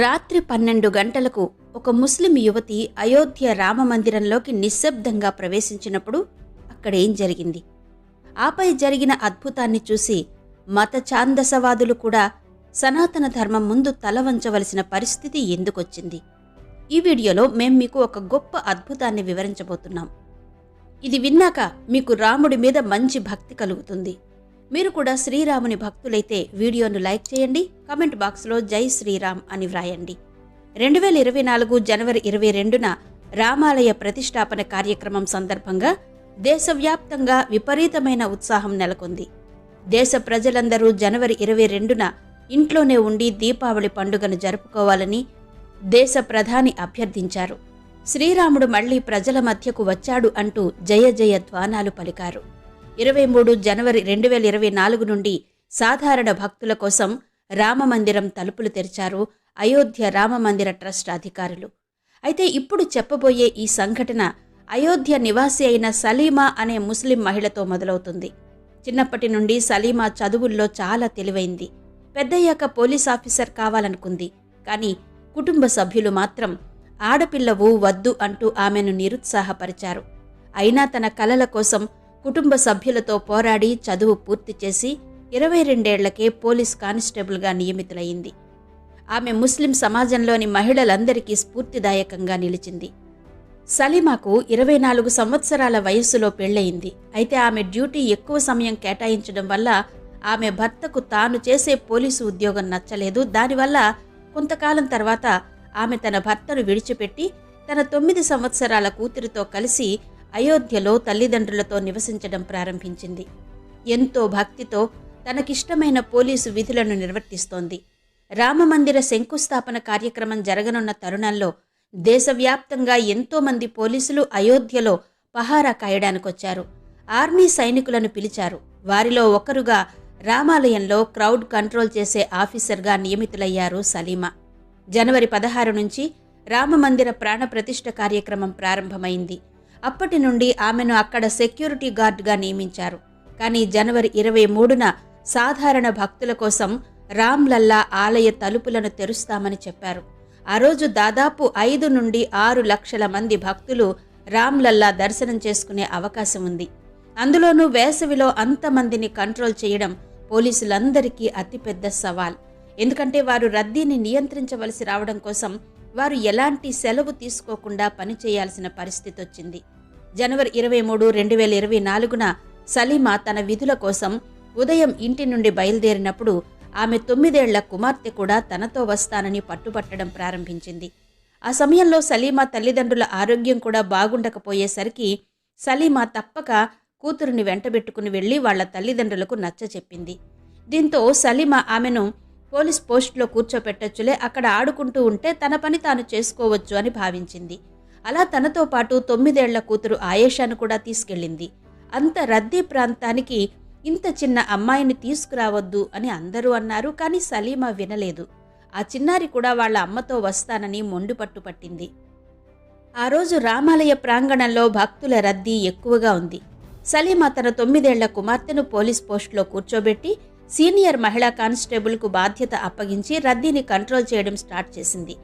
రాత్రి పన్నెండు గంటలకు ఒక ముస్లిం యువతి అయోధ్య రామమందిరంలోకి నిశ్శబ్దంగా ప్రవేశించినప్పుడు అక్కడేం జరిగింది? ఆపై జరిగిన అద్భుతాన్ని చూసి మత ఛాందసవాదులు కూడా సనాతన ధర్మం ముందు తల వంచవలసిన పరిస్థితి ఎందుకొచ్చింది? ఈ వీడియోలో మేం మీకు ఒక గొప్ప అద్భుతాన్ని వివరించబోతున్నాం. ఇది విన్నాక మీకు రాముడి మీద మంచి భక్తి కలుగుతుంది. మీరు కూడా శ్రీరాముని భక్తులైతే వీడియోను లైక్ చేయండి కామెంట్ బాక్స్లో జై శ్రీరామ్ అని వ్రాయండి. రెండు వేల ఇరవై నాలుగు జనవరి ఇరవై రెండున రామాలయ ప్రతిష్టాపన కార్యక్రమం సందర్భంగా దేశవ్యాప్తంగా విపరీతమైన ఉత్సాహం నెలకొంది. దేశ ప్రజలందరూ జనవరి ఇరవై రెండున ఇంట్లోనే ఉండి దీపావళి పండుగను జరుపుకోవాలని దేశ ప్రధాని అభ్యర్థించారు. శ్రీరాముడు మళ్ళీ ప్రజల మధ్యకు వచ్చాడు అంటూ జయ జయ ధ్వానాలు పలికారు. ఇరవై మూడు జనవరి రెండు వేల ఇరవై నాలుగు నుండి సాధారణ భక్తుల కోసం రామమందిరం తలుపులు తెరిచారు అయోధ్య రామమందిర ట్రస్ట్ అధికారులు. అయితే ఇప్పుడు చెప్పబోయే ఈ సంఘటన అయోధ్య నివాసి అయిన సలీమా అనే ముస్లిం మహిళతో మొదలవుతుంది. చిన్నప్పటి నుండి సలీమా చదువుల్లో చాలా తెలివైంది. పెద్దయ్యాక పోలీస్ ఆఫీసర్ కావాలనుకుంది. కానీ కుటుంబ సభ్యులు మాత్రం ఆడపిల్లవు వద్దు అంటూ ఆమెను నిరుత్సాహపరిచారు. అయినా తన కలల కోసం కుటుంబ సభ్యులతో పోరాడి చదువు పూర్తి చేసి ఇరవై రెండేళ్ళకే పోలీస్ కానిస్టేబుల్గా నియమితులయ్యింది. ఆమె ముస్లిం సమాజంలోని మహిళలందరికీ స్ఫూర్తిదాయకంగా నిలిచింది. సలీమాకు ఇరవై నాలుగు సంవత్సరాల వయస్సులో పెళ్ళయింది అయితే ఆమె డ్యూటీ ఎక్కువ సమయం కేటాయించడం వల్ల ఆమె భర్తకు తాను చేసే పోలీసు ఉద్యోగం నచ్చలేదు. దానివల్ల కొంతకాలం తర్వాత ఆమె తన భర్తను విడిచిపెట్టి తన తొమ్మిది సంవత్సరాల కూతురితో కలిసి అయోధ్యలో తల్లిదండ్రులతో నివసించడం ప్రారంభించింది. ఎంతో భక్తితో తనకిష్టమైన పోలీసు విధులను నిర్వర్తిస్తోంది. రామమందిర శంకుస్థాపన కార్యక్రమం జరగనున్న తరుణంలో దేశవ్యాప్తంగా ఎంతోమంది పోలీసులు అయోధ్యలో పహారా కాయడానికొచ్చారు. ఆర్మీ సైనికులను పిలిచారు. వారిలో ఒకరుగా రామాలయంలో క్రౌడ్ కంట్రోల్ చేసే ఆఫీసర్గా నియమితులయ్యారు సలీమా. జనవరి పదహారు నుంచి రామమందిర ప్రాణ ప్రతిష్ఠ కార్యక్రమం ప్రారంభమైంది. అప్పటి నుండి ఆమెను అక్కడ సెక్యూరిటీ గార్డ్గా నియమించారు. కానీ జనవరి ఇరవై మూడున సాధారణ భక్తుల కోసం రామ్లల్లా ఆలయ తలుపులను తెరుస్తామని చెప్పారు. ఆ రోజు దాదాపు ఐదు నుండి ఆరు లక్షల మంది భక్తులు రామ్లల్లా దర్శనం చేసుకునే అవకాశం ఉంది. అందులోనూ వేసవిలో అంతమందిని కంట్రోల్ చేయడం పోలీసులందరికీ అతిపెద్ద సవాల్. ఎందుకంటే వారు రద్దీని నియంత్రించవలసి రావడం కోసం వారు ఎలాంటి సెలవు తీసుకోకుండా పనిచేయాల్సిన పరిస్థితి వచ్చింది. జనవరి ఇరవై మూడు రెండు వేల ఇరవై నాలుగున సలీమా తన విధుల కోసం ఉదయం ఇంటి నుండి బయలుదేరినప్పుడు ఆమె తొమ్మిదేళ్ళ కుమార్తె కూడా తనతో వస్తానని పట్టుబట్టడం ప్రారంభించింది. ఆ సమయంలో సలీమా తల్లిదండ్రుల ఆరోగ్యం కూడా బాగుండకపోయేసరికి సలీమా తప్పక కూతురుని వెంటబెట్టుకుని వెళ్ళి వాళ్ళ తల్లిదండ్రులకు నచ్చ చెప్పింది దీంతో సలీమా ఆమెను పోలీస్ పోస్టులో కూర్చోపెట్టచ్చులే అక్కడ ఆడుకుంటూ ఉంటే తన పని తాను చేసుకోవచ్చు అని భావించింది. అలా తనతో పాటు తొమ్మిదేళ్ళ కూతురు ఆయేషాను కూడా తీసుకెళ్ళింది. అంత రద్దీ ప్రాంతానికి ఇంత చిన్న అమ్మాయిని తీసుకురావద్దు అని అందరూ అన్నారు కానీ సలీమా వినలేదు. ఆ చిన్నారి కూడా వాళ్ళ అమ్మతో వస్తానని మొండు పట్టుపట్టింది ఆ రోజు రామాలయ ప్రాంగణంలో భక్తుల రద్దీ ఎక్కువగా ఉంది. సలీమా తన తొమ్మిదేళ్ళ కుమార్తెను పోలీస్ పోస్టులో కూర్చోబెట్టి సీనియర్ మహిళా కానిస్టేబుల్కు బాధ్యత అప్పగించి రద్దీని కంట్రోల్ చేయడం స్టార్ట్ చేసింది.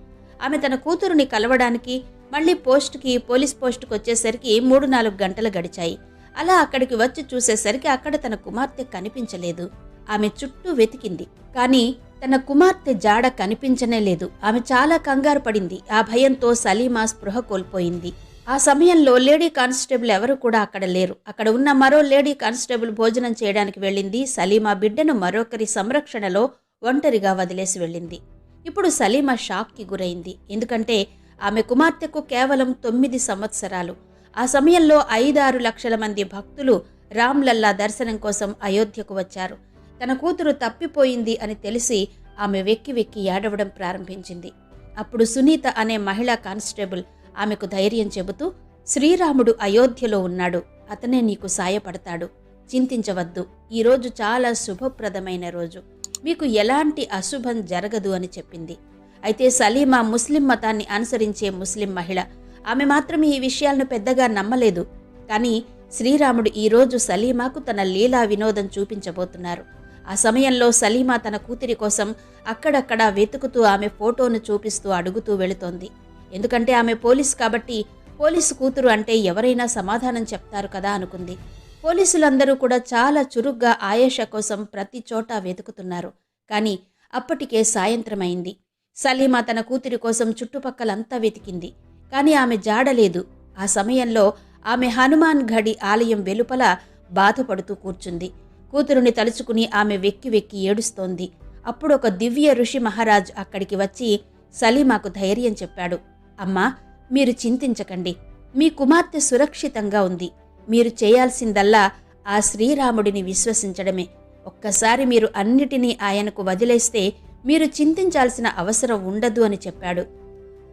ఆమె తన కూతురుని కలవడానికి మళ్ళీ పోస్టుకి పోలీస్ పోస్టుకు వచ్చేసరికి మూడు నాలుగు గంటలు గడిచాయి. అలా అక్కడికి వచ్చి చూసేసరికి అక్కడ తన కుమార్తె కనిపించలేదు. ఆమె చుట్టూ వెతికింది. కానీ తన కుమార్తె జాడ కనిపించనే లేదు. ఆమె చాలా కంగారు పడింది. ఆ భయంతో సలీమా స్పృహ కోల్పోయింది. ఆ సమయంలో లేడీ కానిస్టేబుల్ ఎవరు కూడా అక్కడ లేరు. అక్కడ ఉన్న మరో లేడీ కానిస్టేబుల్ భోజనం చేయడానికి వెళ్ళింది. సలీమా బిడ్డను మరొకరి సంరక్షణలో ఒంటరిగా వదిలేసి వెళ్ళింది. ఇప్పుడు సలీమా షాక్కి గురైంది. ఎందుకంటే ఆమె కుమార్తెకు కేవలం తొమ్మిది సంవత్సరాలు. ఆ సమయంలో ఐదారు లక్షల మంది భక్తులు రామ్లల్లా దర్శనం కోసం అయోధ్యకు వచ్చారు. తన కూతురు తప్పిపోయింది అని తెలిసి ఆమె వెక్కి వెక్కి ఏడవడం ప్రారంభించింది. అప్పుడు సునీత అనే మహిళా కానిస్టేబుల్ ఆమెకు ధైర్యం చెబుతూ శ్రీరాముడు అయోధ్యలో ఉన్నాడు. అతనే నీకు సాయపడతాడు. చింతించవద్దు. ఈరోజు చాలా శుభప్రదమైన రోజు. మీకు ఎలాంటి అశుభం జరగదు అని చెప్పింది. అయితే సలీమా ముస్లిం మతాన్ని అనుసరించే ముస్లిం మహిళ ఆమె మాత్రం ఈ విషయాలను పెద్దగా నమ్మలేదు. కానీ శ్రీరాముడు ఈరోజు సలీమాకు తన లీలా వినోదం చూపించబోతున్నారు. ఆ సమయంలో సలీమా తన కూతురి కోసం అక్కడక్కడ వెతుకుతూ ఆమె ఫోటోను చూపిస్తూ అడుగుతూ వెళుతోంది. ఎందుకంటే ఆమె పోలీసు కాబట్టి పోలీసు కూతురు అంటే ఎవరైనా సమాధానం చెప్తారు కదా అనుకుంది. పోలీసులందరూ కూడా చాలా చురుగ్గా ఆయేష కోసం ప్రతి చోట వెతుకుతున్నారు. కానీ అప్పటికే సాయంత్రమైంది. సలీమా తన కూతురి కోసం చుట్టుపక్కలంతా వెతికింది. కానీ ఆమె జాడలేదు ఆ సమయంలో ఆమె హనుమాన్ ఘడి ఆలయం వెలుపల బాధపడుతూ కూర్చుంది. కూతురుని తలుచుకుని ఆమె వెక్కి వెక్కి ఏడుస్తోంది. అప్పుడు ఒక దివ్య ఋషి మహారాజ్ అక్కడికి వచ్చి సలీమాకు ధైర్యం చెప్పాడు. అమ్మా మీరు చింతించకండి. మీ కుమార్తె సురక్షితంగా ఉంది. మీరు చేయాల్సిందల్లా ఆ శ్రీరాముడిని విశ్వసించడమే. ఒక్కసారి మీరు అన్నిటినీ ఆయనకు వదిలేస్తే మీరు చింతించాల్సిన అవసరం ఉండదు అని చెప్పాడు.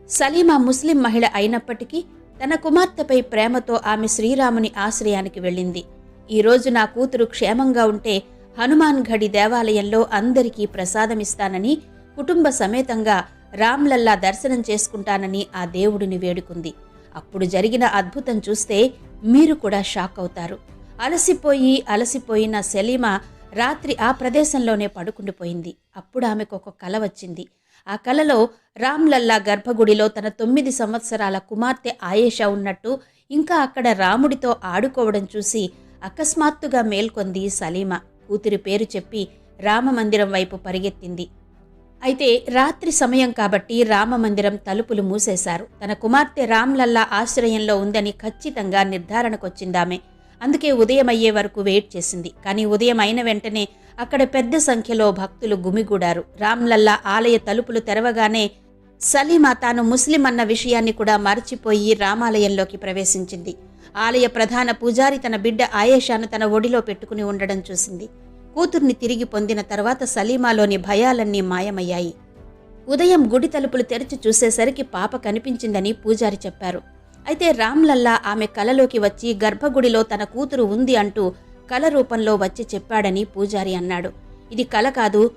సలీమా ముస్లిం మహిళ అయినప్పటికీ తన కుమార్తెపై ప్రేమతో ఆమె శ్రీరాముని ఆశ్రయానికి వెళ్ళింది. ఈరోజు నా కూతురు క్షేమంగా ఉంటే హనుమాన్ ఘడి దేవాలయంలో అందరికీ ప్రసాదమిస్తానని కుటుంబ సమేతంగా రామ్లల్లా దర్శనం చేసుకుంటానని ఆ దేవుడిని వేడుకుంది. అప్పుడు జరిగిన అద్భుతం చూస్తే మీరు కూడా షాక్ అవుతారు. అలసిపోయి అలసిపోయిన సెలీమా రాత్రి ఆ ప్రదేశంలోనే పడుకుండిపోయింది. అప్పుడు ఆమెకు ఒక కల వచ్చింది. ఆ కలలో రామ్లల్లా గర్భగుడిలో తన తొమ్మిది సంవత్సరాల కుమార్తె ఆయేషా ఉన్నట్టు ఇంకా అక్కడ రాముడితో ఆడుకోవడం చూసి అకస్మాత్తుగా మేల్కొంది సలీమా. కూతురి పేరు చెప్పి రామమందిరం వైపు పరిగెత్తింది. అయితే రాత్రి సమయం కాబట్టి రామమందిరం తలుపులు మూసేశారు. తన కుమార్తె రామ్లల్లా ఆశ్రయంలో ఉందని ఖచ్చితంగా నిర్ధారణకొచ్చిందామె. అందుకే ఉదయం అయ్యే వరకు వెయిట్ చేసింది. కానీ ఉదయం అయిన వెంటనే అక్కడ పెద్ద సంఖ్యలో భక్తులు గుమిగూడారు. రామ్లల్లా ఆలయ తలుపులు తెరవగానే సలీమా తాను ముస్లిం అన్న విషయాన్ని కూడా మర్చిపోయి రామాలయంలోకి ప్రవేశించింది. ఆలయ ప్రధాన పూజారి తన బిడ్డ ఆయేషాను తన ఒడిలో పెట్టుకుని ఉండడం చూసింది. కూతుర్ని తిరిగి పొందిన తర్వాత సలీమాలోని భయాలన్నీ మాయమయ్యాయి. ఉదయం గుడి తలుపులు తెరిచి చూసేసరికి పాప కనిపించిందని పూజారి చెప్పారు. అయితే రామ్లల్లా ఆమె కలలోకి వచ్చి గర్భగుడిలో తన కూతురు ఉంది అంటూ కల రూపంలో వచ్చి చెప్పాడని పూజారి అన్నాడు. ఇది కల కాదు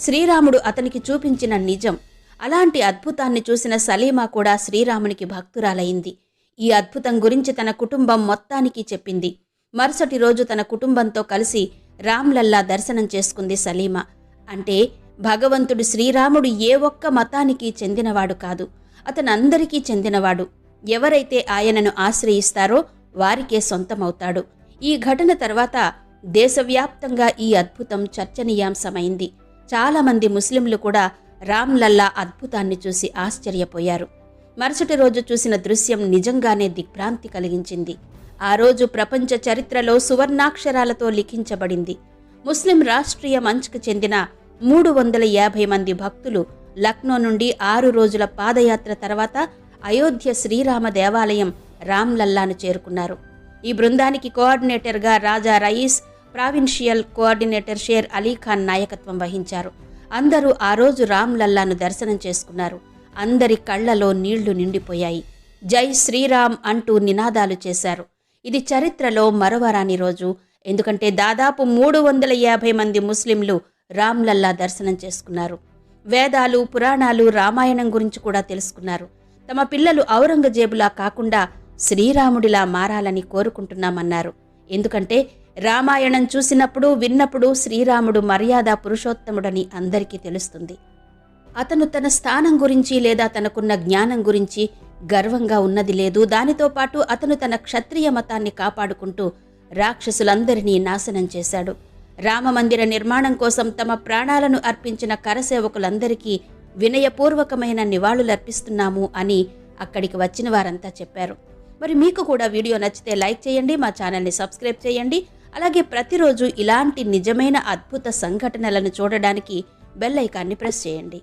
శ్రీరాముడు అతనికి చూపించిన నిజం. అలాంటి అద్భుతాన్ని చూసిన సలీమా కూడా శ్రీరామునికి భక్తురాలైంది. ఈ అద్భుతం గురించి తన కుటుంబం మొత్తానికి చెప్పింది. మరుసటి రోజు తన కుటుంబంతో కలిసి రామ్లల్లా దర్శనం చేసుకుంది సలీమా. అంటే భగవంతుడు శ్రీరాముడు ఏ ఒక్క మతానికి చెందినవాడు కాదు. అతనందరికీ చెందినవాడు. ఎవరైతే ఆయనను ఆశ్రయిస్తారో వారికే సొంతమవుతాడు. ఈ ఘటన తర్వాత దేశవ్యాప్తంగా ఈ అద్భుతం చర్చనీయాంశమైంది. చాలామంది ముస్లింలు కూడా రామ్లల్లా అద్భుతాన్ని చూసి ఆశ్చర్యపోయారు. మరుసటి రోజు చూసిన దృశ్యం నిజంగానే దిగ్భ్రాంతి కలిగించింది. ఆ రోజు ప్రపంచ చరిత్రలో సువర్ణాక్షరాలతో లిఖించబడింది. ముస్లిం రాష్ట్రీయ మంచ్కు చెందిన మూడు వందల యాభై మంది భక్తులు లక్నో నుండి ఆరు రోజుల పాదయాత్ర తర్వాత అయోధ్య శ్రీరామ దేవాలయం రామ్లల్లాను చేరుకున్నారు. ఈ బృందానికి కోఆర్డినేటర్గా రాజా రయీస్ ప్రావిన్షియల్ కోఆర్డినేటర్ షేర్ అలీఖాన్ నాయకత్వం వహించారు. అందరూ ఆ రోజు రామ్లల్లాను దర్శనం చేసుకున్నారు. అందరి కళ్ళలో నీళ్ళు నిండిపోయాయి. జై శ్రీరామ్ అంటూ నినాదాలు చేశారు. ఇది చరిత్రలో మరవరాని రోజు. ఎందుకంటే దాదాపు మూడు వందల యాభై మంది ముస్లింలు రామ్లల్లా దర్శనం చేసుకున్నారు. వేదాలు పురాణాలు రామాయణం గురించి కూడా తెలుసుకున్నారు. తమ పిల్లలు ఔరంగజేబులా కాకుండా శ్రీరాముడిలా మారాలని కోరుకుంటున్నామన్నారు. ఎందుకంటే రామాయణం చూసినప్పుడు విన్నప్పుడు శ్రీరాముడు మర్యాద పురుషోత్తముడని అందరికీ తెలుస్తుంది. అతను తన స్థానం గురించి లేదా తనకున్న జ్ఞానం గురించి గర్వంగా ఉన్నది లేదు. దానితో పాటు అతను తన క్షత్రియ మతాన్ని కాపాడుకుంటూ రాక్షసులందరినీ నాశనం చేశాడు. రామమందిర నిర్మాణం కోసం తమ ప్రాణాలను అర్పించిన కరసేవకులందరికీ వినయపూర్వకమైన నివాళులర్పిస్తున్నాము అని అక్కడికి వచ్చిన వారంతా చెప్పారు. మరి మీకు కూడా వీడియో నచ్చితే లైక్ చేయండి మా ఛానల్ని సబ్స్క్రైబ్ చేయండి. అలాగే ప్రతిరోజు ఇలాంటి నిజమైన అద్భుత సంఘటనలను చూడడానికి బెల్ ఐకాన్ని ప్రెస్ చేయండి.